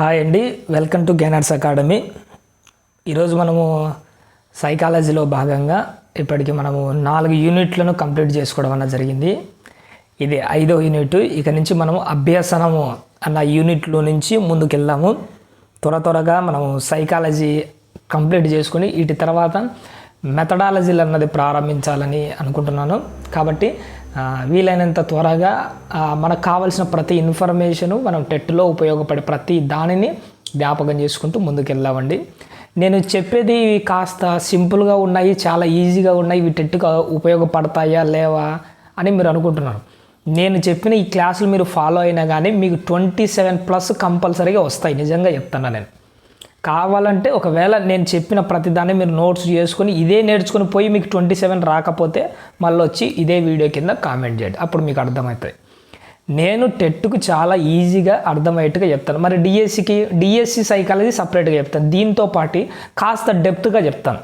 Hi అండి welcome to గెనర్స్ academy. ఈరోజు మనము సైకాలజీలో భాగంగా ఇప్పటికి మనము నాలుగు యూనిట్లను కంప్లీట్ చేసుకోవడం అన్న జరిగింది. ఇది ఐదో యూనిట్. ఇక నుంచి మనము అభ్యసనము అన్న యూనిట్లో నుంచి ముందుకెళ్దాము. త్వర త్వరగా మనము సైకాలజీ కంప్లీట్ చేసుకుని వీటి తర్వాత మెథడాలజీలు అన్నది ప్రారంభించాలని అనుకుంటున్నాను. కాబట్టి వీలైనంత త్వరగా మనకు కావాల్సిన ప్రతి ఇన్ఫర్మేషను మనం టెట్లో ఉపయోగపడే ప్రతి దానిని జ్ఞాపకం చేసుకుంటూ ముందుకెళ్ళామండి నేను చెప్పేది కాస్త సింపుల్గా ఉన్నాయి చాలా ఈజీగా ఉన్నాయి ఇవి టెట్గా ఉపయోగపడతాయా లేవా అని మీరు అనుకుంటున్నారు. నేను చెప్పిన ఈ క్లాసులు మీరు ఫాలో అయినా కానీ మీకు ట్వంటీ సెవెన్ ప్లస్ కంపల్సరీగా వస్తాయి నిజంగా చెప్తాను నేను. కావాలంటే ఒకవేళ నేను చెప్పిన ప్రతిదాన్ని మీరు నోట్స్ చేసుకొని ఇదే నేర్చుకుని పోయి మీకు ట్వంటీ సెవెన్ రాకపోతే మళ్ళీ వచ్చి ఇదే వీడియో కింద కామెంట్ చేయండి. అప్పుడు మీకు అర్థమవుతుంది నేను టెట్కు చాలా ఈజీగా అర్థమయ్యేట్టుగా చెప్తాను. మరి డిఎస్సికి డిఎస్సి సైకాలజీ సపరేట్గా చెప్తాను. దీంతో పాటు కాస్త డెప్త్గా చెప్తాను.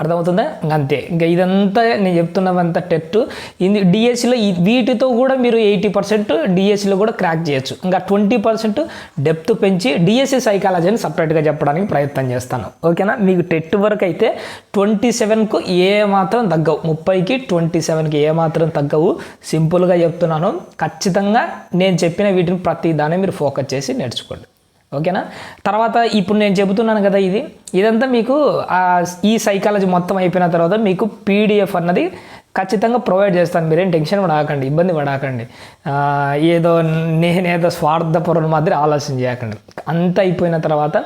అర్థమవుతుందా? ఇంకా అంతే ఇంకా ఇదంతా నేను చెప్తున్నదంతా టెట్. ఇది డిఎస్సిలో వీటితో కూడా మీరు ఎయిటీ పర్సెంట్ డిఎస్సిలో కూడా క్రాక్ చేయొచ్చు. ఇంకా ట్వంటీ పర్సెంట్ డెప్త్ పెంచి డిఎస్సి సైకాలజీని సపరేట్గా చెప్పడానికి ప్రయత్నం చేస్తాను. ఓకేనా? మీకు టెట్ వరకు అయితే ట్వంటీ సెవెన్కు ఏ మాత్రం తగ్గవు. ముప్పైకి ట్వంటీ సెవెన్కి ఏ మాత్రం తగ్గవు. సింపుల్గా చెప్తున్నాను. ఖచ్చితంగా నేను చెప్పిన వీటిని ప్రతి దాన్ని మీరు ఫోకస్ చేసి నేర్చుకోండి. ఓకేనా? తర్వాత ఇప్పుడు నేను చెబుతున్నాను కదా ఇది. ఇదంతా మీకు ఈ సైకాలజీ మొత్తం అయిపోయిన తర్వాత మీకు పీడిఎఫ్ అన్నది ఖచ్చితంగా ప్రొవైడ్ చేస్తాను. మీరేం టెన్షన్ పడకండి ఇబ్బంది పడకండి. ఏదో నేనేదో స్వార్థపరుల మాదిరి ఆలోచన చేయకండి. అంత అయిపోయిన తర్వాత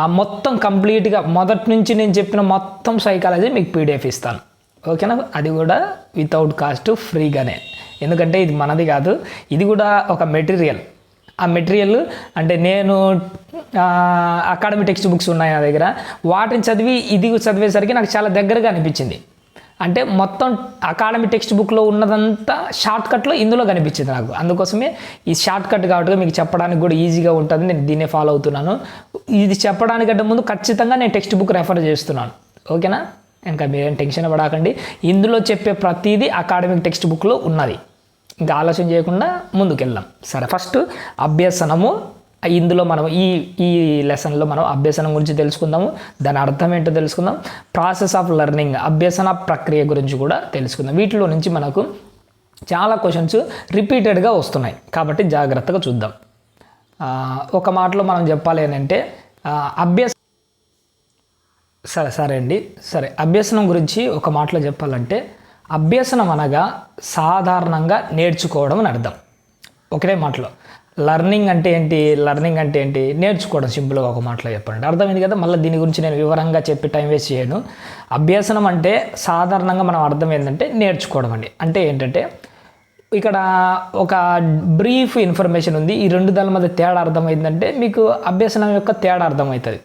ఆ మొత్తం కంప్లీట్గా మొదటి నుంచి నేను చెప్పిన మొత్తం సైకాలజీ మీకు పీడిఎఫ్ ఇస్తాను. ఓకేనా? అది కూడా వితౌట్ కాస్ట్ ఫ్రీగానే. ఎందుకంటే ఇది మనది కాదు ఇది కూడా ఒక మెటీరియల్. ఆ మెటీరియల్ అంటే నేను అకాడమీ టెక్స్ట్ బుక్స్ ఉన్నాయి నా దగ్గర. వాటిని చదివి ఇది చదివేసరికి నాకు చాలా దగ్గరగా అనిపించింది. అంటే మొత్తం అకాడమీ టెక్స్ట్ బుక్లో ఉన్నదంతా షార్ట్ కట్లో ఇందులో కనిపించింది నాకు. అందుకోసమే ఈ షార్ట్ కట్ కాబట్టి మీకు చెప్పడానికి కూడా ఈజీగా ఉంటుంది. నేను దీన్నే ఫాలో అవుతున్నాను. ఇది చెప్పడానికంటే ముందు ఖచ్చితంగా నేను టెక్స్ట్ బుక్ రెఫర్ చేస్తున్నాను. ఓకేనా? ఇంకా మీరేం టెన్షన్ పడకండి. ఇందులో చెప్పే ప్రతిదీ అకాడమిక్ టెక్స్ట్ బుక్లో ఉన్నది. ఇంకా ఆలోచన చేయకుండా ముందుకెళ్దాం. సరే ఫస్ట్ అభ్యసనము. ఇందులో మనం ఈ ఈ లెసన్లో మనం అభ్యసనం గురించి తెలుసుకుందాము. దాని అర్థం ఏంటో తెలుసుకుందాం. ప్రాసెస్ ఆఫ్ లెర్నింగ్ అభ్యసన ప్రక్రియ గురించి కూడా తెలుసుకుందాం. వీటిలో నుంచి మనకు చాలా క్వశ్చన్స్ రిపీటెడ్గా వస్తున్నాయి. కాబట్టి జాగ్రత్తగా చూద్దాం. ఒక మాటలో మనం చెప్పాలి ఏంటంటే అభ్యస సరే సరే అండి. సరే అభ్యసనం గురించి ఒక మాటలో చెప్పాలంటే అభ్యసనం అనగా సాధారణంగా నేర్చుకోవడం అని అర్థం. ఒకటే మాటలో. లర్నింగ్ అంటే ఏంటి? లర్నింగ్ అంటే ఏంటి? నేర్చుకోవడం సింపుల్గా ఒక మాటలో చెప్పండి అర్థమైంది కదా? మళ్ళీ దీని గురించి నేను వివరంగా చెప్పి టైం వేస్ట్ చేయను. అభ్యసనం అంటే సాధారణంగా మనం అర్థం ఏంటంటే నేర్చుకోవడం అండి. అంటే ఏంటంటే ఇక్కడ ఒక బ్రీఫ్ ఇన్ఫర్మేషన్ ఉంది. ఈ రెండు దాని మధ్య తేడా అర్థమైందంటే మీకు అభ్యసనం యొక్క తేడా అర్థమవుతుంది.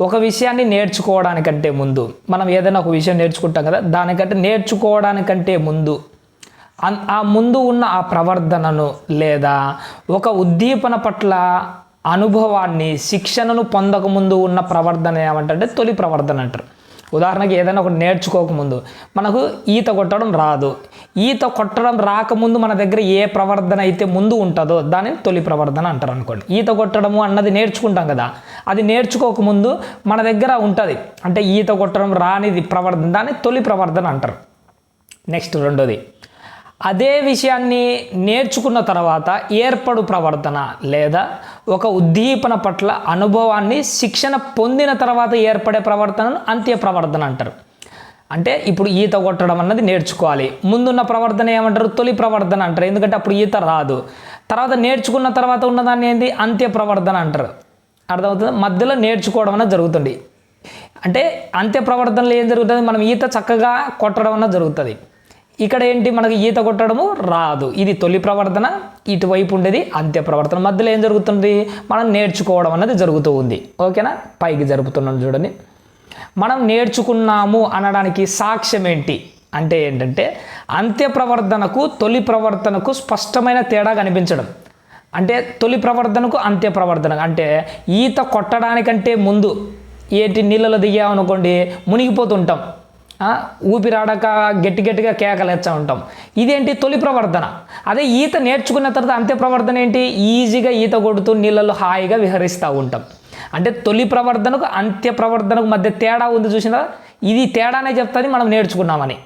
ఒక విషయాన్ని నేర్చుకోవడానికంటే ముందు మనం ఏదైనా ఒక విషయం నేర్చుకుంటాం కదా దానికంటే నేర్చుకోవడానికంటే ముందు ఆ ముందు ఉన్న ఆ ప్రవర్తనను లేదా ఒక ఉద్దీపన పట్ల అనుభవాన్ని శిక్షణను పొందకముందు ఉన్న ప్రవర్తన ఏమంటే తొలి ప్రవర్తన అంటారు. ఉదాహరణకి ఏదైనా ఒకటి నేర్చుకోకముందు మనకు ఈత కొట్టడం రాదు. ఈత కొట్టడం రాకముందు మన దగ్గర ఏ ప్రవర్తన అయితే ముందు ఉంటుందో దానిని తొలి ప్రవర్తన అంటారు అనుకోండి. ఈత కొట్టడము అన్నది నేర్చుకుంటాం కదా అది నేర్చుకోకముందు మన దగ్గర ఉంటుంది. అంటే ఈత కొట్టడం రానిది ప్రవర్తన దాన్ని తొలి ప్రవర్తన అంటారు. నెక్స్ట్ రెండోది. అదే విషయాన్ని నేర్చుకున్న తర్వాత ఏర్పడు ప్రవర్తన లేదా ఒక ఉద్దీపన పట్ల అనుభవాన్ని శిక్షణ పొందిన తర్వాత ఏర్పడే ప్రవర్తనను అంత్య ప్రవర్తన అంటారు. అంటే ఇప్పుడు ఈత కొట్టడం అన్నది నేర్చుకోవాలి. ముందున్న ప్రవర్తన ఏమంటారు? తొలి ప్రవర్తన అంటారు. ఎందుకంటే అప్పుడు ఈత రాదు. తర్వాత నేర్చుకున్న తర్వాత ఉన్నదాన్ని ఏంది? అంత్య ప్రవర్తన అంటారు. అర్థమవుతుంది? మధ్యలో నేర్చుకోవడం అన్నది జరుగుతుంది. అంటే అంత్య ప్రవర్తనలో ఏం జరుగుతుంది? మనం ఈత చక్కగా కొట్టడం అన్నది జరుగుతుంది. ఇక్కడ ఏంటి మనకి ఈత కొట్టడము రాదు. ఇది తొలి ప్రవర్తన ఇటువైపు ఉండేది అంత్య ప్రవర్తన. మధ్యలో ఏం జరుగుతుంది? మనం నేర్చుకోవడం అన్నది జరుగుతూ ఉంది. ఓకేనా? పైకి జరుపుతున్నాం చూడండి. మనం నేర్చుకున్నాము అనడానికి సాక్ష్యం ఏంటి? అంటే ఏంటంటే అంత్య ప్రవర్తనకు తొలి ప్రవర్తనకు స్పష్టమైన తేడా కనిపించడం. అంటే తొలి ప్రవర్తనకు అంత్య ప్రవర్తన. అంటే ఈత కొట్టడానికంటే ముందు ఏటి నీళ్ళలో దిగామనుకోండి మునిగిపోతుంటాం. ఊపిరాడక గట్టి గట్టిగా కేకలేచ్చా ఉంటాం. ఇదేంటి తొలి ప్రవర్తన అదే ఈత నేర్చుకున్న తర్వాత అంతే ప్రవర్తన ఏంటి? ఈజీగా ఈత కొడుతూ నీళ్ళలో హాయిగా విహరిస్తూ ఉంటాం. అంటే తొలి ప్రవర్తనకు అంత్య ప్రవర్తనకు మధ్య తేడా ఉంది చూసినా ఇది తేడానే చెప్తుంది మనం నేర్చుకున్నామని.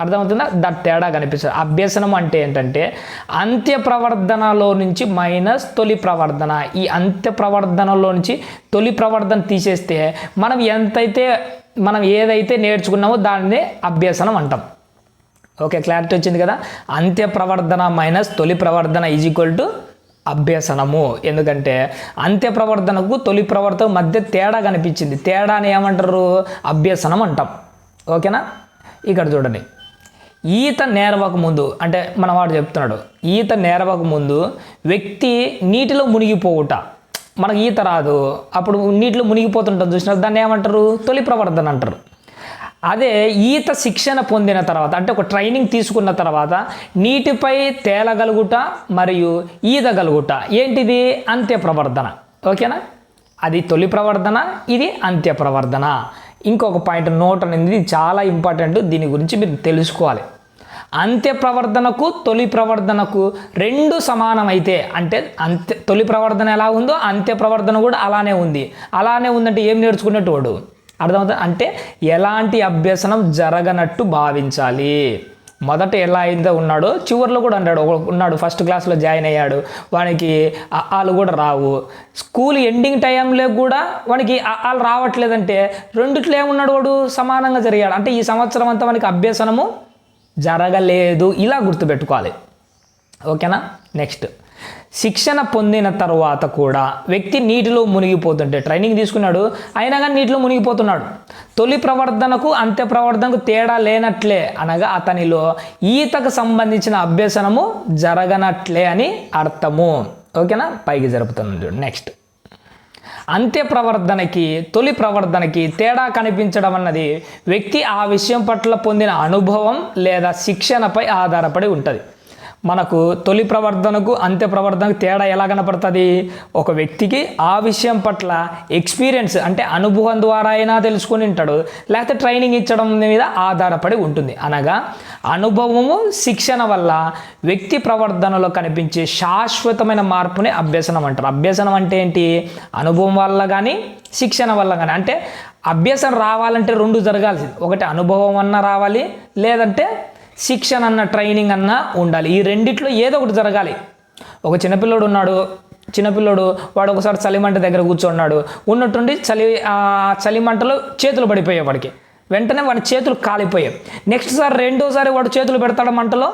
అర్థమవుతుందా? దట్ తేడా కనిపిస్తుంది. అభ్యసనం అంటే ఏంటంటే అంత్య ప్రవర్ధనలో నుంచి మైనస్ తొలి ప్రవర్ధన. ఈ అంత్య ప్రవర్ధనలో నుంచి తొలి ప్రవర్ధన తీసేస్తే మనం ఎంతైతే మనం ఏదైతే నేర్చుకున్నామో దాన్నే అభ్యసనం అంటాం. ఓకే క్లారిటీ వచ్చింది కదా? అంత్య ప్రవర్ధన మైనస్ తొలి ప్రవర్ధన ఈజ్ ఈక్వల్ టు అభ్యసనము. ఎందుకంటే అంత్య ప్రవర్ధనకు తొలి ప్రవర్తన మధ్య తేడా కనిపించింది. తేడాని ఏమంటారు? అభ్యసనం అంటాం. ఓకేనా? ఇక్కడ చూడండి. ఈత నేరవక ముందు అంటే మన వాడు చెప్తున్నాడు ఈత నేరవక ముందు వ్యక్తి నీటిలో మునిగిపోవుట. మనకు ఈత రాదు అప్పుడు నీటిలో మునిగిపోతుంటాం చూసిన దాన్ని ఏమంటారు? తొలి ప్రవర్తన అంటారు. అదే ఈత శిక్షణ పొందిన తర్వాత అంటే ఒక ట్రైనింగ్ తీసుకున్న తర్వాత నీటిపై తేలగలుగుట మరియు ఈదగలుగుట ఏంటిది? అంత్య ప్రవర్ధన ఓకేనా? అది తొలి ప్రవర్ధన ఇది అంత్య ప్రవర్ధన ఇంకొక పాయింట్ నోట్ అనేది చాలా ఇంపార్టెంట్. దీని గురించి మీరు తెలుసుకోవాలి. అంత్య ప్రవర్ధనకు తొలి ప్రవర్ధనకు రెండు సమానమైతే అంటే అంత్య తొలి ప్రవర్ధన ఎలా ఉందో అంత్య ప్రవర్ధన కూడా అలానే ఉంది. అలానే ఉందంటే ఏం నేర్చుకునేటోడు? అర్థమవుతుంది? అంటే ఎలాంటి అభ్యసనం జరగనట్టు భావించాలి. మొదట ఎలా అయితే ఉన్నాడో చివరిలో కూడా అన్నాడు ఉన్నాడు ఫస్ట్ క్లాస్లో జాయిన్ అయ్యాడు. వానికి వాళ్ళు కూడా రావు. స్కూల్ ఎండింగ్ టైంలో కూడా వానికి వాళ్ళు రావట్లేదంటే రెండిట్లో ఏమున్నాడు వాడు? సమానంగా జరిగాడు. అంటే ఈ సంవత్సరం అంతా మనకి అభ్యసనము జరగలేదు. ఇలా గుర్తుపెట్టుకోవాలి. ఓకేనా? నెక్స్ట్ శిక్షణ పొందిన తర్వాత కూడా వ్యక్తి నీటిలో మునిగిపోతుంటే ట్రైనింగ్ తీసుకున్నాడు అయినా కానీ నీటిలో మునిగిపోతున్నాడు. తొలి ప్రవర్తనకు అంత్య ప్రవర్తనకు తేడా లేనట్లే అనగా అతనిలో ఈతకు సంబంధించిన అభ్యసనము జరగనట్లే అని అర్థము. ఓకేనా? పైకి జరుపుతుంది నెక్స్ట్ అంత్య ప్రవర్తనకి తొలి ప్రవర్తనకి తేడా కనిపించడం అన్నది వ్యక్తి ఆ విషయం పట్ల పొందిన అనుభవం లేదా శిక్షణపై ఆధారపడి ఉంటుంది. మనకు తొలి ప్రవర్తనకు అంత్య ప్రవర్తనకు తేడా ఎలా కనపడుతుంది? ఒక వ్యక్తికి ఆ విషయం పట్ల ఎక్స్పీరియన్స్ అంటే అనుభవం ద్వారా అయినా తెలుసుకొని ఉంటాడు. లేకపోతే ట్రైనింగ్ ఇచ్చడం మీద ఆధారపడి ఉంటుంది. అనగా అనుభవము శిక్షణ వల్ల వ్యక్తి ప్రవర్తనలో కనిపించే శాశ్వతమైన మార్పుని అభ్యసనం అంటారు. అభ్యసనం అంటే ఏంటి? అనుభవం వల్ల కానీ శిక్షణ వల్ల కానీ అంటే అభ్యసనం రావాలంటే రెండు జరగాల్సింది. ఒకటి అనుభవం అన్న రావాలి లేదంటే శిక్షణ అన్న ట్రైనింగ్ అన్న ఉండాలి. ఈ రెండిట్లో ఏదో ఒకటి జరగాలి. ఒక చిన్నపిల్లోడు ఉన్నాడు చిన్నపిల్లోడు వాడు ఒకసారి చలిమంట దగ్గర కూర్చున్నాడు. ఉన్నట్టుండి చలి ఆ చలిమంటలో చేతులు పడిపోయాయి వాడికి. వెంటనే వాడి చేతులు కాలిపోయాయి. నెక్స్ట్ సారి రెండోసారి వాడు చేతులు పెడతాడు మంటలో?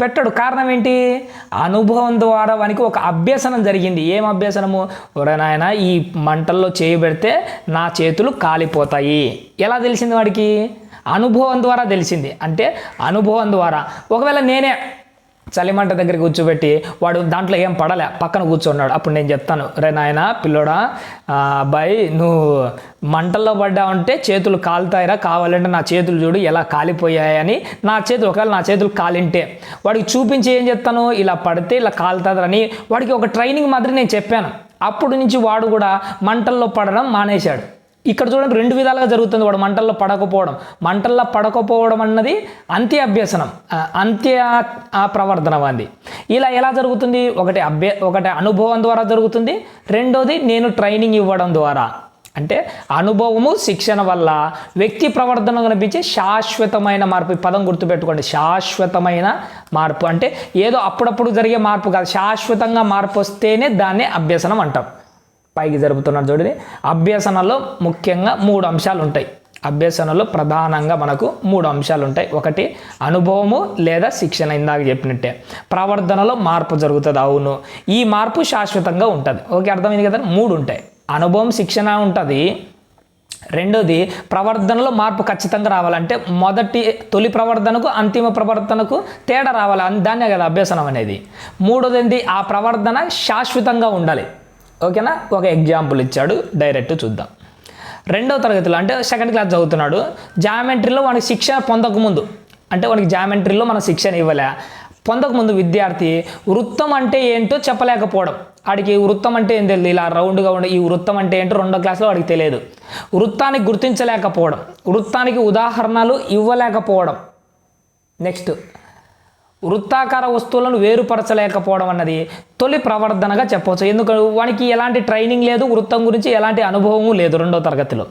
పెట్టడు. కారణం ఏంటి? అనుభవం ద్వారా వానికి ఒక అభ్యసనం జరిగింది. ఏం అభ్యసనము? ఒరే నాయన ఈ మంటల్లో చేయి పెడితే నా చేతులు కాలిపోతాయి. ఎలా తెలిసింది వాడికి? అనుభవం ద్వారా తెలిసింది. అంటే అనుభవం ద్వారా. ఒకవేళ నేనే చలిమంట దగ్గర కూర్చోబెట్టి వాడు దాంట్లో ఏం పడలే పక్కన కూర్చున్నాడు. అప్పుడు నేను చెప్తాను రే నాయన పిల్లోడా అబ్బాయి నువ్వు మంటల్లో పడ్డావంటే చేతులు కాలుతాయిరా కావాలంటే నా చేతులు చూడు ఎలా కాలిపోయాయని నా చేతులు ఒకవేళ నా చేతులు కాలింటే. వాడికి చూపించి ఏం చెప్తాను ఇలా పడితే ఇలా కాలుతుందని వాడికి ఒక ట్రైనింగ్ మాదిరి నేను చెప్పాను. అప్పుడు నుంచి వాడు కూడా మంటల్లో పడడం మానేశాడు. ఇక్కడ చూడండి రెండు విధాలుగా జరుగుతుంది వాడు మంటల్లో పడకపోవడం. మంటల్లో పడకపోవడం అన్నది అంత్య అభ్యసనం అంత్య ప్రవర్తన అంది. ఇలా ఎలా జరుగుతుంది? ఒకటి అభ్య ఒకటి అనుభవం ద్వారా జరుగుతుంది. రెండోది నేను ట్రైనింగ్ ఇవ్వడం ద్వారా. అంటే అనుభవము శిక్షణ వల్ల వ్యక్తి ప్రవర్తన కనిపించే శాశ్వతమైన మార్పు. ఈ పదం గుర్తుపెట్టుకోండి. శాశ్వతమైన మార్పు. అంటే ఏదో అప్పుడప్పుడు జరిగే మార్పు కాదు. శాశ్వతంగా మార్పు వస్తేనే దాన్ని అభ్యసనం అంటాం. పైకి జరుపుతున్నారు చూడండి అభ్యసనలో ముఖ్యంగా మూడు అంశాలు ఉంటాయి. అభ్యసనలో ప్రధానంగా మనకు మూడు అంశాలు ఉంటాయి. ఒకటి అనుభవము లేదా శిక్షణ ఇందాక చెప్పినట్టే. ప్రవర్తనలో మార్పు జరుగుతుంది. అవును. ఈ మార్పు శాశ్వతంగా ఉంటుంది. ఓకే అర్థమైంది కదా? మూడు ఉంటాయి. అనుభవం శిక్షణ ఉంటుంది. రెండోది ప్రవర్తనలో మార్పు ఖచ్చితంగా రావాలంటే మొదటి తొలి ప్రవర్తనకు అంతిమ ప్రవర్తనకు తేడా రావాలి. అన్- దాన్నే కదా అభ్యసనం అనేది. మూడోది ఏంటి ఆ ప్రవర్తన శాశ్వతంగా ఉండాలి. ఓకేనా? ఒక ఎగ్జాంపుల్ ఇచ్చాడు. డైరెక్ట్ చూద్దాం. రెండో తరగతిలో అంటే సెకండ్ క్లాస్ చదువుతున్నాడు. జామెట్రీలో వానికి శిక్షణ పొందకముందు. అంటే వానికి జామెట్రీలో మనం శిక్షణ ఇవ్వలే. పొందకముందు విద్యార్థి వృత్తం అంటే ఏంటో చెప్పలేకపోవడం. వాడికి వృత్తం అంటే ఏం తెలియదు ఇలా రౌండ్గా ఉండే ఈ వృత్తం అంటే ఏంటో రెండో క్లాస్లో వాడికి తెలియదు. వృత్తాన్ని గుర్తించలేకపోవడం. వృత్తానికి ఉదాహరణలు ఇవ్వలేకపోవడం. నెక్స్ట్ వృత్తాకార వస్తువులను వేరుపరచలేకపోవడం అన్నది తొలి ప్రవర్ధనగా చెప్పవచ్చు. ఎందుకంటే వానికి ఎలాంటి ట్రైనింగ్ లేదు వృత్తం గురించి ఎలాంటి అనుభవము లేదు రెండో తరగతిలో.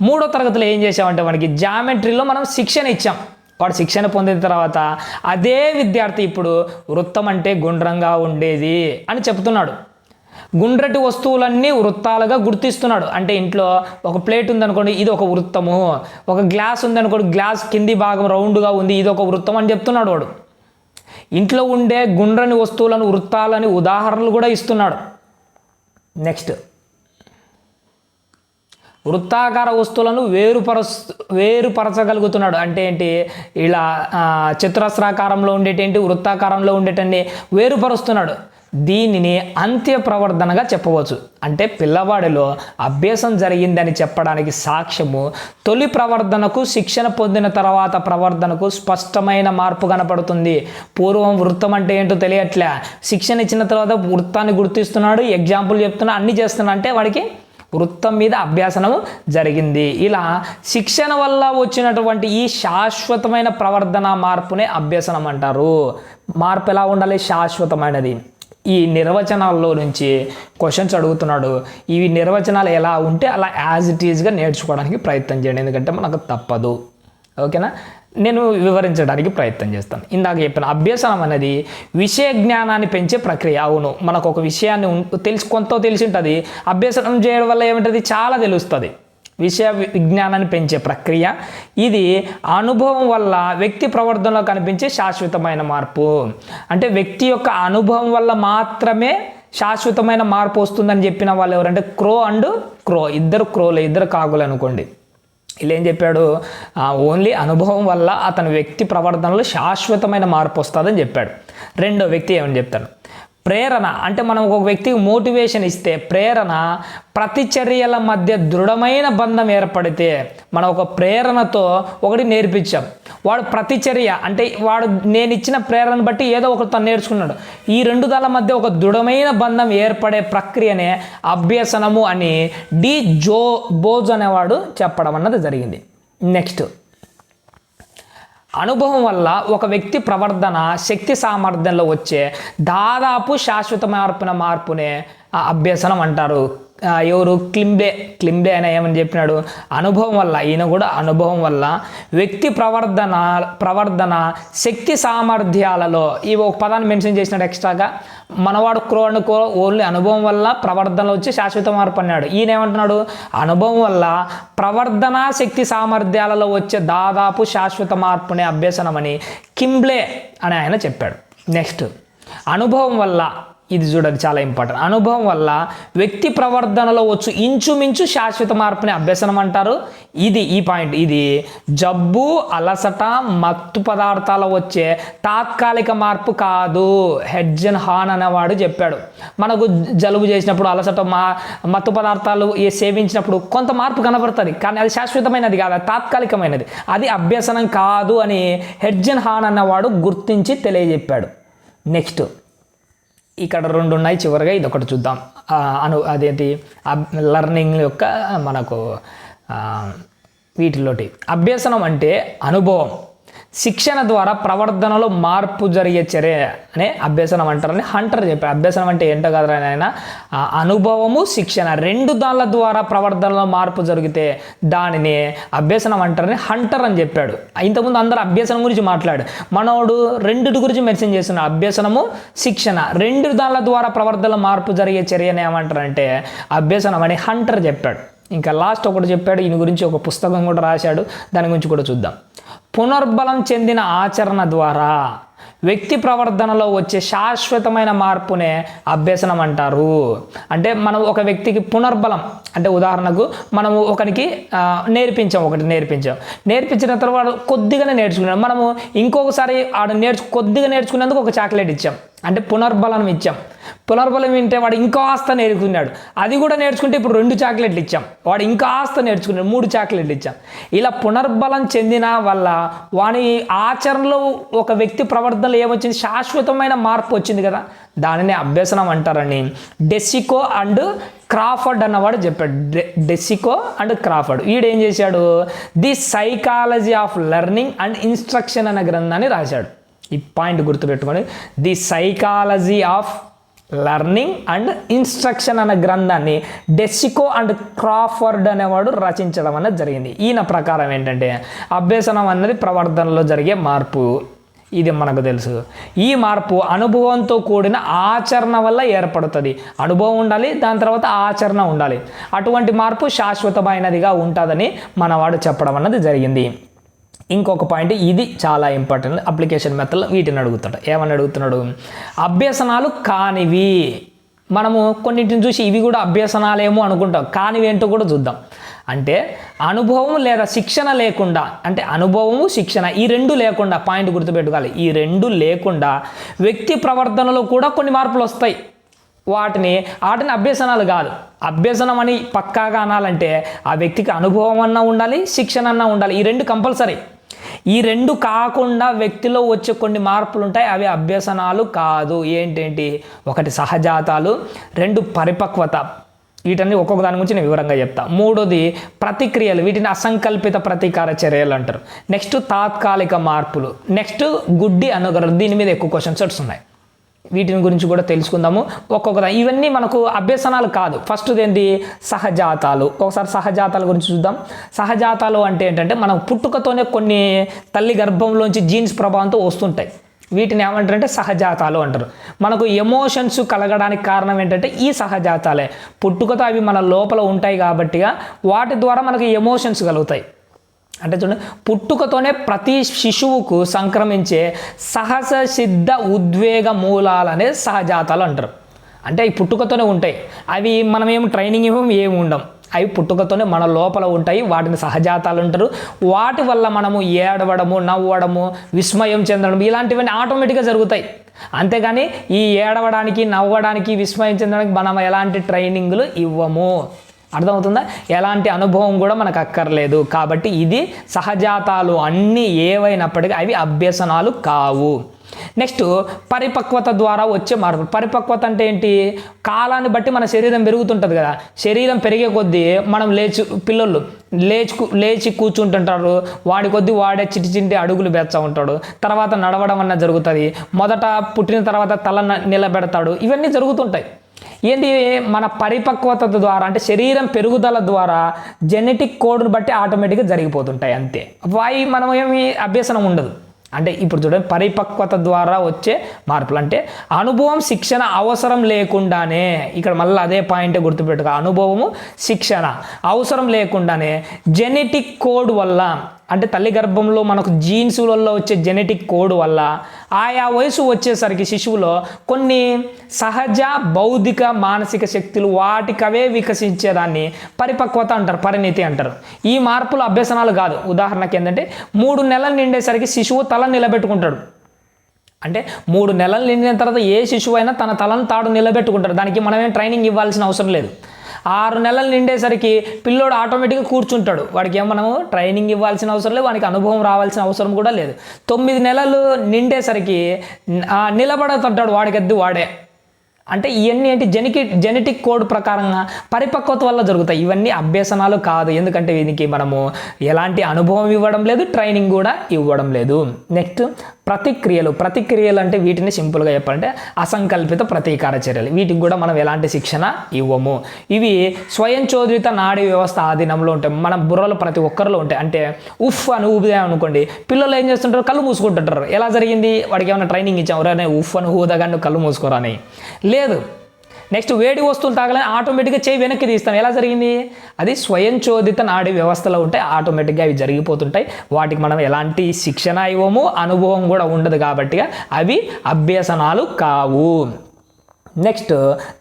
మూడో తరగతిలో ఏం చేసామంటే వానికి జామెట్రీలో మనం శిక్షణ ఇచ్చాం. వాడు శిక్షణ పొందిన తర్వాత అదే విద్యార్థి ఇప్పుడు వృత్తం అంటే గుండ్రంగా ఉండేది అని చెప్తున్నాడు. గుండ్రటి వస్తువులన్నీ వృత్తాలుగా గుర్తిస్తున్నాడు. అంటే ఇంట్లో ఒక ప్లేట్ ఉందనుకోండి ఇది ఒక వృత్తము. ఒక గ్లాస్ ఉందనుకోండి గ్లాస్ కింది భాగం రౌండ్గా ఉంది ఇది ఒక వృత్తం అని చెప్తున్నాడు వాడు. ఇంట్లో ఉండే గుండ్రని వస్తువులను వృత్తాలని ఉదాహరణలు కూడా ఇస్తున్నాడు. నెక్స్ట్. వృత్తాకార వస్తువులను వేరుపరచ వేరుపరచగలుగుతున్నాడు. అంటే ఏంటి? ఇలా చతురస్రాకారంలో ఉండేటేంటి? వృత్తాకారంలో ఉండేటన్ని వేరుపరుస్తున్నాడు. దీనిని అంత్య ప్రవర్ధనగా చెప్పవచ్చు. అంటే పిల్లవాడిలో అభ్యాసం జరిగిందని చెప్పడానికి సాక్ష్యము తొలి ప్రవర్ధనకు శిక్షణ పొందిన తర్వాత ప్రవర్ధనకు స్పష్టమైన మార్పు కనపడుతుంది. పూర్వం వృత్తం అంటే ఏంటో తెలియట్లే. శిక్షణ ఇచ్చిన తర్వాత వృత్తాన్ని గుర్తిస్తున్నాడు ఎగ్జాంపుల్ చెప్తున్నాడు అన్ని చేస్తున్నా అంటే వాడికి వృత్తం మీద అభ్యాసనం జరిగింది. ఇలా శిక్షణ వల్ల వచ్చినటువంటి ఈ శాశ్వతమైన ప్రవర్ధన మార్పునే అభ్యసనం అంటారు. మార్పు ఎలా ఉండాలి? శాశ్వతమైనది. ఈ నిర్వచనాల్లో నుంచి క్వశ్చన్స్ అడుగుతున్నాడు. ఇవి నిర్వచనాలు ఎలా ఉంటే అలా యాజ్ ఇట్ ఈజ్గా నేర్చుకోవడానికి ప్రయత్నం చేయండి. ఎందుకంటే మనకు తప్పదు. ఓకేనా? నేను వివరించడానికి ప్రయత్నం చేస్తాను. ఇందాక చెప్పిన అభ్యసనం అనేది విషయ జ్ఞానాన్ని పెంచే ప్రక్రియ. అవును మనకు ఒక విషయాన్ని తెలుసు తెలిసి కొంత తెలిసి ఉంటుంది. అభ్యసనం చేయడం వల్ల ఏమిటది? చాలా తెలుస్తుంది. విషయ విజ్ఞానాన్ని పెంచే ప్రక్రియ. ఇది అనుభవం వల్ల వ్యక్తి ప్రవర్తనలో కనిపించే శాశ్వతమైన మార్పు. అంటే వ్యక్తి యొక్క అనుభవం వల్ల మాత్రమే శాశ్వతమైన మార్పు వస్తుందని చెప్పిన వాళ్ళు ఎవరంటే క్రో అండ్ క్రో. ఇద్దరు క్రోలు ఇద్దరు కాగులు అనుకోండి. ఇలా ఏం చెప్పాడు? ఓన్లీ అనుభవం వల్ల అతని వ్యక్తి ప్రవర్తనలో శాశ్వతమైన మార్పు వస్తుందని చెప్పాడు. రెండో వ్యక్తి ఏమని చెప్తాడు? ప్రేరణ. అంటే మనం ఒక వ్యక్తికి మోటివేషన్ ఇస్తే ప్రేరణ ప్రతిచర్యల మధ్య దృఢమైన బంధం ఏర్పడితే మనం ఒక ప్రేరణతో ఒకటి నేర్పించాం. వాడు ప్రతిచర్య అంటే వాడు నేను ఇచ్చిన ప్రేరణను బట్టి ఏదో ఒకటి తను నేర్చుకున్నాడు. ఈ రెండు దాల మధ్య ఒక దృఢమైన బంధం ఏర్పడే ప్రక్రియనే అభ్యసనము అని డి జో బోజ్ అనేవాడు చెప్పడం అన్నది జరిగింది. నెక్స్ట్. అనుభవం వల్ల ఒక వ్యక్తి ప్రవర్ధన శక్తి సామర్థ్యంలో వచ్చే దాదాపు శాశ్వత మార్పున మార్పునే అభ్యసనం అంటారు. ఎవరు? క్లింబ్లే క్లింబ్లే అని ఏమని చెప్పినాడు? అనుభవం వల్ల ఈయన కూడా అనుభవం వల్ల వ్యక్తి ప్రవర్ధన ప్రవర్ధన శక్తి సామర్థ్యాలలో ఈ ఒక పదాన్ని మెన్షన్ చేసినాడు ఎక్స్ట్రాగా. మనవాడు క్రో క్రో ఓన్లీ అనుభవం వల్ల ప్రవర్ధనలో వచ్చి శాశ్వత మార్పు అన్నాడు ఈయన ఏమంటున్నాడు? అనుభవం వల్ల ప్రవర్ధన శక్తి సామర్థ్యాలలో వచ్చే దాదాపు శాశ్వత మార్పునే అభ్యసనమని కింబ్లే అని ఆయన చెప్పాడు. నెక్స్ట్ అనుభవం వల్ల ఇది చూడండి చాలా ఇంపార్టెంట్ అనుభవం వల్ల వ్యక్తి ప్రవర్తనలో వచ్చు ఇంచుమించు శాశ్వత మార్పుని అభ్యసనం అంటారు. ఇది ఈ పాయింట్. ఇది జబ్బు అలసట మత్తు పదార్థాల వచ్చే తాత్కాలిక మార్పు కాదు హెడ్జన్ హాన్ అనేవాడు చెప్పాడు. మనకు జలుబు చేసినప్పుడు అలసట మా మత్తు పదార్థాలు సేవించినప్పుడు కొంత మార్పు కనబడుతుంది. కానీ అది శాశ్వతమైనది కాదు తాత్కాలికమైనది. అది అభ్యసనం కాదు అని హెడ్జన్ హాన్ అన్నవాడు గుర్తించి తెలియజెప్పాడు. నెక్స్ట్. ఇక్కడ రెండు ఉన్నాయి చివరిగా ఇది ఒకటి చూద్దాం అను అదేంటి? లర్నింగ్ యొక్క మనకు వీటిలోటి. అభ్యసనం అంటే అనుభవం. శిక్షణ ద్వారా ప్రవర్తనలో మార్పు జరిగే చర్య అనే అభ్యసనం అంటారని హంటర్ చెప్పారు. అభ్యసనం అంటే ఏంటో కదా ఆయన అనుభవము శిక్షణ రెండు దానిల ద్వారా ప్రవర్తనలో మార్పు జరిగితే దానిని అభ్యసనం అంటారని హంటర్ అని చెప్పాడు. ఇంతకుముందు అందరూ అభ్యసనం గురించి మాట్లాడు మనోడు రెండిటి గురించి మెన్షన్ చేస్తున్నాడు. అభ్యసనము శిక్షణ రెండు దానిల ద్వారా ప్రవర్తనలో మార్పు జరిగే చర్యని ఏమంటారంటే అభ్యసనం అని హంటర్ చెప్పాడు. ఇంకా లాస్ట్ ఒకటి చెప్పాడు. ఈయన గురించి ఒక పుస్తకం కూడా రాశాడు. దాని గురించి కూడా చూద్దాం. పునర్బలం చెందిన ఆచరణ ద్వారా వ్యక్తి ప్రవర్తనలో వచ్చే శాశ్వతమైన మార్పునే అభ్యసనం అంటారు. అంటే మనం ఒక వ్యక్తికి పునర్బలం అంటే ఉదాహరణకు మనము ఒకరికి నేర్పించాం ఒకటి నేర్పించాం. నేర్పించిన తర్వాత కొద్దిగానే నేర్చుకున్నాం మనము ఇంకొకసారి ఆడ నేర్చు కొద్దిగా నేర్చుకునేందుకు ఒక చాక్లెట్ ఇచ్చాం. అంటే పునర్బలం ఇచ్చాం. పునర్బలం వింటే వాడు ఇంకా ఆస్త నేర్చుకున్నాడు. అది కూడా నేర్చుకుంటే ఇప్పుడు రెండు చాక్లెట్లు ఇచ్చాం. వాడు ఇంకా ఆస్త నేర్చుకున్నాడు. మూడు చాక్లెట్లు ఇచ్చాం. ఇలా పునర్బలం చెందిన వల్ల వాని ఆచరణలో ఒక వ్యక్తి ప్రవర్తనలో ఏమొచ్చింది? శాశ్వతమైన మార్పు వచ్చింది కదా. దానిని అభ్యసనం అంటారని డెసికో అండ్ క్రాఫర్డ్ అన్నవాడు చెప్పాడు. డె డెసికో అండ్ క్రాఫర్డ్. వీడేం చేశాడు? The psychology of learning and instruction అనే గ్రంథాన్ని రాశాడు. ఈ పాయింట్ గుర్తుపెట్టుకోండి. The psychology of learning and instruction అనే గ్రంథాన్ని డెసికో అండ్ క్రాఫర్డ్ అనేవాడు రచించడం అనేది జరిగింది. ఈయన ప్రకారం ఏంటంటే అభ్యసనం అన్నది ప్రవర్తనలో జరిగే మార్పు. ఇది మనకు తెలుసు. ఈ మార్పు అనుభవంతో కూడిన ఆచరణ వల్ల ఏర్పడుతుంది. అనుభవం ఉండాలి దాని తర్వాత ఆచరణ ఉండాలి. అటువంటి మార్పు శాశ్వతమైనదిగా ఉంటుందని మనవాడు చెప్పడం అన్నది జరిగింది. ఇంకొక పాయింట్ ఇది చాలా ఇంపార్టెంట్ అప్లికేషన్ మెథడ్లో వీటిని అడుగుతాడు ఏమని అడుగుతున్నాడు? అభ్యసనాలు కానివి. మనము కొన్నింటిని చూసి ఇవి కూడా అభ్యసనాలేమో అనుకుంటాం. కానివి ఏంటో కూడా చూద్దాం. అంటే అనుభవం లేదా శిక్షణ లేకుండా అంటే అనుభవము శిక్షణ ఈ రెండు లేకుండా పాయింట్ గుర్తుపెట్టుకోవాలి. ఈ రెండు లేకుండా వ్యక్తి ప్రవర్తనలో కూడా కొన్ని మార్పులు వస్తాయి. వాటిని వాటిని అభ్యసనాలు కాదు. అభ్యసనం అని పక్కాగా అనాలంటే ఆ వ్యక్తికి అనుభవం అన్నా ఉండాలి శిక్షణ అన్నా ఉండాలి. ఈ రెండు కంపల్సరీ. ఈ రెండు కాకుండా వ్యక్తిలో వచ్చే కొన్ని మార్పులు ఉంటాయి అవి అభ్యసనాలు కాదు. ఏంటేంటి? ఒకటి సహజాతాలు రెండు పరిపక్వత. వీటన్ని ఒక్కొక్క దాని గురించి నేను వివరంగా చెప్తా. మూడోది ప్రతిక్రియలు. వీటిని అసంకల్పిత ప్రతీకార చర్యలు అంటారు. నెక్స్ట్ తాత్కాలిక మార్పులు. నెక్స్ట్ గుడ్డి అనుగరం దీని మీద ఎక్కువ క్వశ్చన్స్ వస్తున్నాయి వీటిని గురించి కూడా తెలుసుకుందాము. ఒక్కొక్క ఇవన్నీ మనకు అభ్యసనాలు కాదు. ఫస్ట్ ఏంటి సహజాతాలు. ఒకసారి సహజాతాల గురించి చూద్దాం. సహజాతాలు అంటే ఏంటంటే మనం పుట్టుకతోనే కొన్ని తల్లి గర్భంలోంచి జీన్స్ ప్రభావంతో వస్తుంటాయి. వీటిని ఏమంటారంటే సహజాతాలు అంటారు. మనకు ఎమోషన్స్ కలగడానికి కారణం ఏంటంటే ఈ సహజాతాలే. పుట్టుకతో అవి మన లోపల ఉంటాయి కాబట్టిగా వాటి ద్వారా మనకు ఎమోషన్స్ కలుగుతాయి. అంటే చూడండి పుట్టుకతోనే ప్రతి శిశువుకు సంక్రమించే సహజ సిద్ధ ఉద్వేగ మూలాలనే సహజాతాలు అంటారు. అంటే ఈ పుట్టుకతోనే ఉంటాయి. అవి మనం ఏం ట్రైనింగ్ ఇవ్వం ఏమి ఉండం. అవి పుట్టుకతోనే మన లోపల ఉంటాయి వాటిని సహజాతాలు అంటారు. వాటి వల్ల మనము ఏడవడము నవ్వడము విస్మయం చెందడం ఇలాంటివన్నీ ఆటోమేటిక్గా జరుగుతాయి. అంతేగాని ఈ ఏడవడానికి నవ్వడానికి విస్మయం చెందడానికి మనం ఎలాంటి ట్రైనింగ్లు ఇవ్వము? అర్థమవుతుందా? ఎలాంటి అనుభవం కూడా మనకు అక్కర్లేదు. కాబట్టి ఇది సహజాతాలు అన్నీ ఏవైనప్పటికీ అవి అభ్యసనాలు కావు. నెక్స్ట్ పరిపక్వత ద్వారా వచ్చే మార్పు పరిపక్వత అంటే ఏంటి? కాలాన్ని బట్టి మన శరీరం పెరుగుతుంటుంది కదా. శరీరం పెరిగే కొద్దీ మనం లేచి పిల్లలు లేచి లేచి కూర్చుంటుంటారు. వాడి కొద్దీ వాడే చిటి చిటి అడుగులు బెచ్చ ఉంటాడు. తర్వాత నడవడం అన్న జరుగుతుంది. మొదట పుట్టిన తర్వాత తల నిలబెడతాడు. ఇవన్నీ జరుగుతుంటాయి. ఏంటి మన పరిపక్వత ద్వారా అంటే శరీరం పెరుగుదల ద్వారా జెనెటిక్ కోడ్ను బట్టి ఆటోమేటిక్గా జరిగిపోతుంటాయి అంతే. వాయి మనం ఏమి అభ్యసనం ఉండదు? అంటే ఇప్పుడు చూడండి పరిపక్వత ద్వారా వచ్చే మార్పులు. అంటే అనుభవం శిక్షణ అవసరం లేకుండానే ఇక్కడ మళ్ళీ అదే పాయింట్ గుర్తుపెట్టుకో అనుభవము శిక్షణ అవసరం లేకుండానే జెనెటిక్ కోడ్ వల్ల అంటే తల్లి గర్భంలో మనకు జీన్సులలో వచ్చే జెనెటిక్ కోడ్ వల్ల ఆయా వయసు వచ్చేసరికి శిశువులో కొన్ని సహజ బౌద్ధిక మానసిక శక్తులు వాటికవే వికసించేదాన్ని పరిపక్వత అంటారు పరిణితి అంటారు. ఈ మార్పులు అభ్యసనాలు కాదు. ఉదాహరణకి ఏంటంటే మూడు నెలలు నిండేసరికి శిశువు తల నిలబెట్టుకుంటాడు. అంటే మూడు నెలలు నిండిన తర్వాత ఏ శిశువు అయినా తన తలను తాడు నిలబెట్టుకుంటాడు. దానికి మనమేం ట్రైనింగ్ ఇవ్వాల్సిన అవసరం లేదు. ఆరు నెలలు నిండేసరికి పిల్లోడు ఆటోమేటిక్గా కూర్చుంటాడు. వాడికి ఏం మనము ట్రైనింగ్ ఇవ్వాల్సిన అవసరం లేదు వానికి అనుభవం రావాల్సిన అవసరం కూడా లేదు. తొమ్మిది నెలలు నిండేసరికి నిలబడతంటాడు వాడికద్దు వాడే. అంటే ఇవన్నీ ఏంటి? జెనికి జెనెటిక్ కోడ్ ప్రకారంగా పరిపక్వత వల్ల జరుగుతాయి. ఇవన్నీ అభ్యసనాలు కాదు. ఎందుకంటే దీనికి మనము ఎలాంటి అనుభవం ఇవ్వడం లేదు ట్రైనింగ్ కూడా ఇవ్వడం లేదు. నెక్స్ట్ ప్రతిక్రియలు. ప్రతిక్రియలు అంటే వీటిని సింపుల్గా చెప్పాలంటే అసంకల్పిత ప్రతీకార చర్యలు. వీటికి కూడా మనం ఎలాంటి శిక్షణ ఇవ్వము. ఇవి స్వయం చోదిత నాడీ వ్యవస్థ ఆధీనంలో ఉంటాయి. మన బుర్రలో ప్రతి ఒక్కరిలో ఉంటాయి. అంటే ఉఫ్ అని ఊపిదే అనుకోండి. పిల్లలు ఏం చేస్తుంటారు? కళ్ళు మూసుకుంటుంటారు. ఎలా జరిగింది? వాడికి ఏమైనా ట్రైనింగ్ ఇచ్చాం. ఎవరైనా ఉఫ్ అని ఊదగాను కళ్ళు మూసుకోరని లేదు. నెక్స్ట్ వేడి వస్తువులు తాగలని ఆటోమేటిక్గా చేయి వెనక్కి తీస్తాం. ఎలా జరిగింది? అది స్వయంచోదిత నాడీ వ్యవస్థలో ఉంటే ఆటోమేటిక్గా అవి జరిగిపోతుంటాయి. వాటికి మనం ఎలాంటి శిక్షణ ఇవ్వము అనుభవం కూడా ఉండదు కాబట్టి అవి అభ్యసనాలు కావు. నెక్స్ట్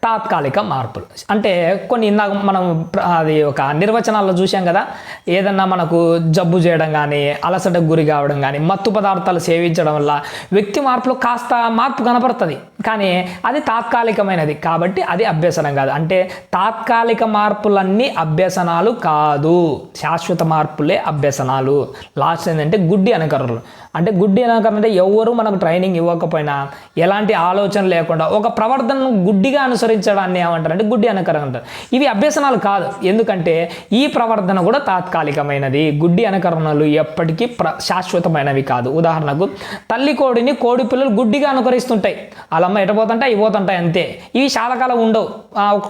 తాత్కాలిక మార్పులు. అంటే కొన్ని ఇందాక మనం అది ఒక నిర్వచనాల్లో చూసాం కదా ఏదన్నా మనకు జబ్బు చేయడం కానీ అలసటకు గురి కావడం కానీ మత్తు పదార్థాలు సేవించడం వల్ల వ్యక్తి మార్పులో కాస్త మార్పు కనపడుతుంది. కానీ అది తాత్కాలికమైనది కాబట్టి అది అభ్యసనం కాదు. అంటే తాత్కాలిక మార్పులన్నీ అభ్యసనాలు కాదు. శాశ్వత మార్పులే అభ్యసనాలు. లాస్ట్ ఏంటంటే గుడ్డి అనుకరణలు. అంటే గుడ్డి అనుకరణ అంటే ఎవరు మనకు ట్రైనింగ్ ఇవ్వకపోయినా ఎలాంటి ఆలోచన లేకుండా ఒక ప్రవర్తనను గుడ్డిగా అనుసరించడాన్ని ఏమంటారు? అంటే గుడ్డి అనుకరణ అంటారు. ఇవి అభ్యసనాలు కాదు. ఎందుకంటే ఈ ప్రవర్తన కూడా తాత్కాలికమైనది. గుడ్డి అనుకరణలు ఎప్పటికీ ప్ర శాశ్వతమైనవి కాదు. ఉదాహరణకు తల్లి కోడిని కోడి పిల్లలు గుడ్డిగా అనుకరిస్తుంటాయి. వాళ్ళమ్మ ఎటపోతుంటే అవి పోతుంటాయి అంతే. ఇవి చాలాకాలం ఉండవు.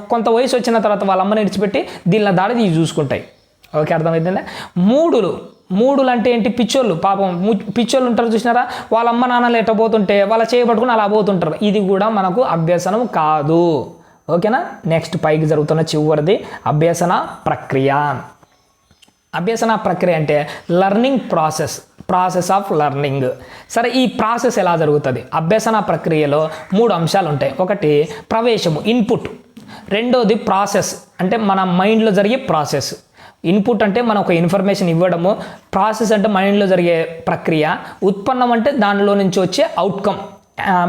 కొంత వయసు వచ్చిన తర్వాత వాళ్ళమ్మ అమ్మని విడిచిపెట్టి దీనిలో దాడి ఇవి చూసుకుంటాయి. ఓకే అర్థమవుతుందా మూడులు మూడులు అంటే ఏంటి? పిచ్చోళ్ళు. పాపం ము- పిచ్చోళ్ళు ఉంటారు చూసినారా? వాళ్ళ అమ్మ నాన్నలు ఎట్ట పోతుంటే వాళ్ళ చేయబట్టుకుని అలా పోతుంటారు. ఇది కూడా మనకు అభ్యసనం కాదు. ఓకేనా? నెక్స్ట్ పైకి జరుగుతున్న చివరిది అభ్యసన ప్రక్రియ. అభ్యసన ప్రక్రియ అంటే learning process process of learning. సరే ఈ ప్రాసెస్ ఎలా జరుగుతుంది? అభ్యసన ప్రక్రియలో మూడు అంశాలు ఉంటాయి ఒకటి ప్రవేశము ఇన్పుట్. రెండోది ప్రాసెస్. అంటే మన మైండ్లో జరిగే ప్రాసెస్. ఇన్పుట్ అంటే మనం ఒక ఇన్ఫర్మేషన్ ఇవ్వడము ప్రాసెస్ అంటే మైండ్లో జరిగే ప్రక్రియ ఉత్పన్నం అంటే దానిలో నుంచి వచ్చే అవుట్కమ్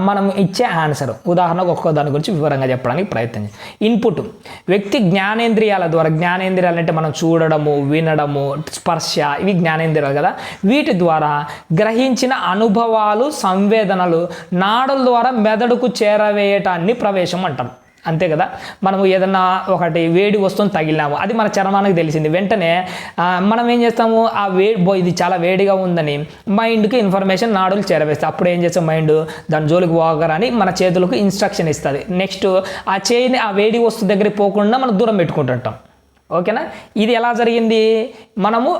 మనం ఇచ్చే ఆన్సర్ ఉదాహరణకు ఒక్కో దాని గురించి వివరంగా చెప్పడానికి ప్రయత్నం ఇన్పుట్ వ్యక్తి జ్ఞానేంద్రియాల ద్వారా జ్ఞానేంద్రియాలు అంటే మనం చూడడము వినడము స్పర్శ ఇవి జ్ఞానేంద్రియాలు కదా. వీటి ద్వారా గ్రహించిన అనుభవాలు సంవేదనలు నాడుల ద్వారా మెదడుకు చేరవేయటాన్ని ప్రవేశం అంటాం. అంతే కదా? మనము ఏదన్నా ఒకటి వేడి వస్తువుని తగిలినాము అది మన చర్మానికి తెలిసింది. వెంటనే మనం ఏం చేస్తాము? ఆ వే బో ఇది చాలా వేడిగా ఉందని మైండ్కి ఇన్ఫర్మేషన్ నాడులు చేరవేస్తాయి. అప్పుడు ఏం చేస్తాం? మైండ్ దాని జోలికి పోగరని మన చేతులకు ఇన్స్ట్రక్షన్ ఇస్తుంది. నెక్స్ట్ ఆ చేయిని ఆ వేడి వస్తువు దగ్గరికి పోకుండా మనం దూరం పెట్టుకుంటుంటాం. ఓకేనా? ఇది ఎలా జరిగింది? మనము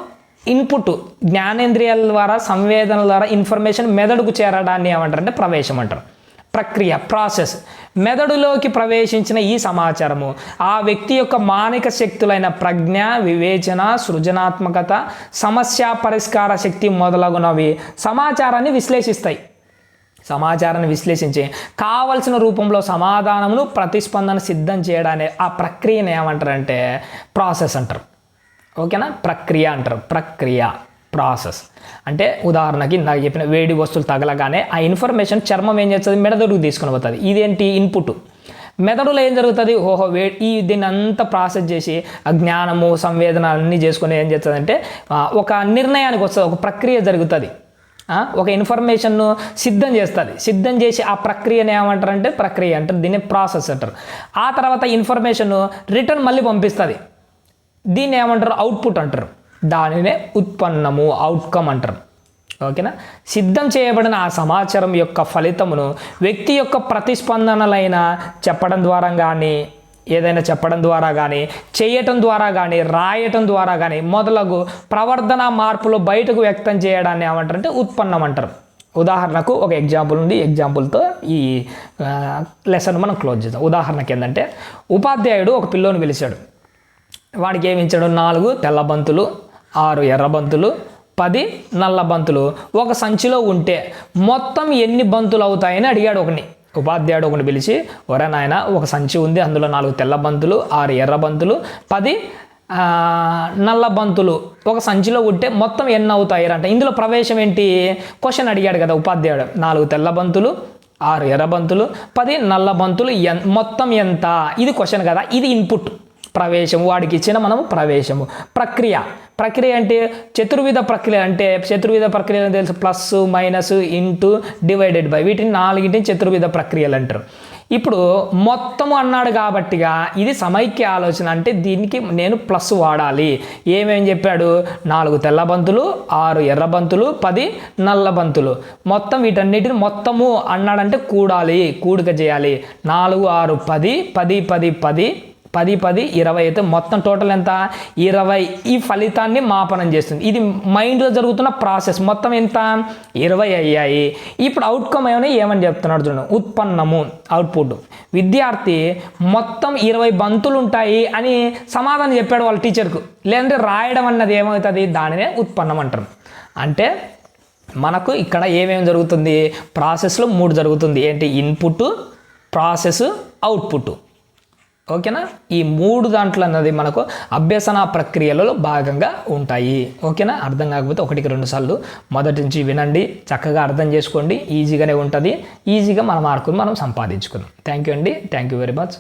ఇన్పుట్ జ్ఞానేంద్రియాల ద్వారా సంవేదనల ద్వారా ఇన్ఫర్మేషన్ మెదడుకు చేరడాన్ని ఏమంటారంటే ప్రవేశం అంటారు. ప్రక్రియ ప్రాసెస్ మెదడులోకి ప్రవేశించిన ఈ సమాచారము. ఆ వ్యక్తి యొక్క మానసిక శక్తులైన ప్రజ్ఞ వివేచన సృజనాత్మకత సమస్య పరిష్కార శక్తి మొదలగునవి సమాచారాన్ని విశ్లేషిస్తాయి. సమాచారాన్ని విశ్లేషించి కావలసిన రూపంలో సమాధానమును ప్రతిస్పందన సిద్ధం చేయడాన్ని ఆ ప్రక్రియను ఏమంటారంటే ప్రాసెస్ అంటారు. ఓకేనా? ప్రక్రియ అంటారు. ప్రక్రియ. ప్రాసెస్. అంటే ఉదాహరణకి నాకు చెప్పిన వేడి వస్తువులు తగలగానే ఆ ఇన్ఫర్మేషన్ చర్మం ఏం చేస్తుంది? మెదడుకు తీసుకుని పోతుంది. ఇదేంటి? ఇన్పుట్. మెదడులో ఏం జరుగుతుంది? ఓహో వే ఈ దీన్ని అంతా ప్రాసెస్ చేసి ఆ జ్ఞానము సంవేదన అన్నీ చేసుకుని ఏం చేస్తుందంటే అంటే ఒక నిర్ణయానికి వస్తుంది. ఒక ప్రక్రియ జరుగుతుంది. ఒక ఇన్ఫర్మేషన్ను సిద్ధం చేస్తుంది. సిద్ధం చేసి ఆ ప్రక్రియను ఏమంటారంటే ప్రక్రియ అంటారు. దీన్ని ప్రాసెస్ అంటారు. ఆ తర్వాత ఇన్ఫర్మేషన్ రిటర్న్ మళ్ళీ పంపిస్తుంది. దీన్ని ఏమంటారు? అవుట్పుట్ అంటారు. దానినే ఉత్పన్నము అవుట్కమ్ అంటారు. ఓకేనా? సిద్ధం చేయబడిన ఆ సమాచారం యొక్క ఫలితమును వ్యక్తి యొక్క ప్రతిస్పందనలైన చెప్పడం ద్వారా కానీ ఏదైనా చెప్పడం ద్వారా కానీ చేయటం ద్వారా కానీ రాయటం ద్వారా కానీ మొదలగు ప్రవర్తన మార్పులు బయటకు వ్యక్తం చేయడాన్ని ఏమంటారంటే ఉత్పన్నం అంటారు. ఉదాహరణకు ఒక ఎగ్జాంపుల్ ఉంది. ఎగ్జాంపుల్తో ఈ లెసన్ మనం క్లోజ్ చేద్దాం. ఉదాహరణకి ఏంటంటే ఉపాధ్యాయుడు ఒక పిల్లోని పిలిచాడు. వాడికి ఏమి ఇచ్చాడు? నాలుగు తెల్లబంతులు ఆరు ఎర్ర బంతులు పది నల్ల బంతులు. ఒక సంచిలో ఉంటే మొత్తం ఎన్ని బంతులు అవుతాయని అడిగాడు ఒకని ఉపాధ్యాయుడు ఒకటి పిలిచి ఒరే నాయన ఒక సంచి ఉంది అందులో నాలుగు తెల్ల బంతులు ఆరు ఎర్ర బంతులు పది నల్ల బంతులు. ఒక సంచిలో ఉంటే మొత్తం ఎన్ని అవుతాయి అంటే ఇందులో ప్రవేశం ఏంటి? క్వశ్చన్ అడిగాడు కదా ఉపాధ్యాయుడు. నాలుగు తెల్ల బంతులు ఆరు ఎర్ర బంతులు పది నల్ల బంతులు ఎన్ మొత్తం ఎంత? ఇది క్వశ్చన్ కదా ఇది ఇన్పుట్ ప్రవేశము వాడికి ఇచ్చిన మనము ప్రవేశము. ప్రక్రియ. ప్రక్రియ అంటే చతుర్విధ ప్రక్రియ అంటే చతుర్విధ ప్రక్రియలు తెలుసు. Plus minus into divided by. వీటిని నాలుగింటిని చతుర్విధ ప్రక్రియలు అంటారు. ఇప్పుడు మొత్తము అన్నాడు కాబట్టిగా ఇది సమైక్య ఆలోచన అంటే దీనికి నేను ప్లస్ వాడాలి. ఏమేం చెప్పాడు? నాలుగు తెల్ల బంతులు ఆరు ఎర్ర బంతులు పది నల్ల బంతులు. మొత్తం వీటన్నిటిని మొత్తము అన్నాడంటే కూడాలి కూడిక చేయాలి. నాలుగు ఆరు పది పది పది పది పది పది ఇరవై అయితే మొత్తం టోటల్ ఎంత? ఇరవై. ఈ ఫలితాన్ని మాపనం చేస్తుంది. ఇది మైండ్లో జరుగుతున్న ప్రాసెస్ మొత్తం ఎంత? ఇరవై అయ్యాయి. ఇప్పుడు అవుట్కమ్ ఏమైనా ఏమని చెప్తున్నాడు చూడండి. ఉత్పన్నము అవుట్పుట్ విద్యార్థి మొత్తం ఇరవై బంతులు ఉంటాయి అని సమాధానం చెప్పాడు వాళ్ళ టీచర్కు లేదంటే రాయడం అన్నది ఏమవుతుంది? దానినే ఉత్పన్నం అంటారు. అంటే మనకు ఇక్కడ ఏమేమి జరుగుతుంది? ప్రాసెస్లో మూడు జరుగుతుంది. ఏంటి? ఇన్పుట్ ప్రాసెస్ అవుట్పుట్ ఓకేనా? ఈ మూడు దాంట్లో అన్నది మనకు అభ్యసన ప్రక్రియలలో భాగంగా ఉంటాయి. ఓకేనా? అర్థం కాకపోతే ఒకటికి రెండు సార్లు మొదటి నుంచి వినండి చక్కగా అర్థం చేసుకోండి ఈజీగానే ఉంటుంది. ఈజీగా మన మార్కులు మనం సంపాదించుకుందాం థ్యాంక్ యూ అండి. Thank you very much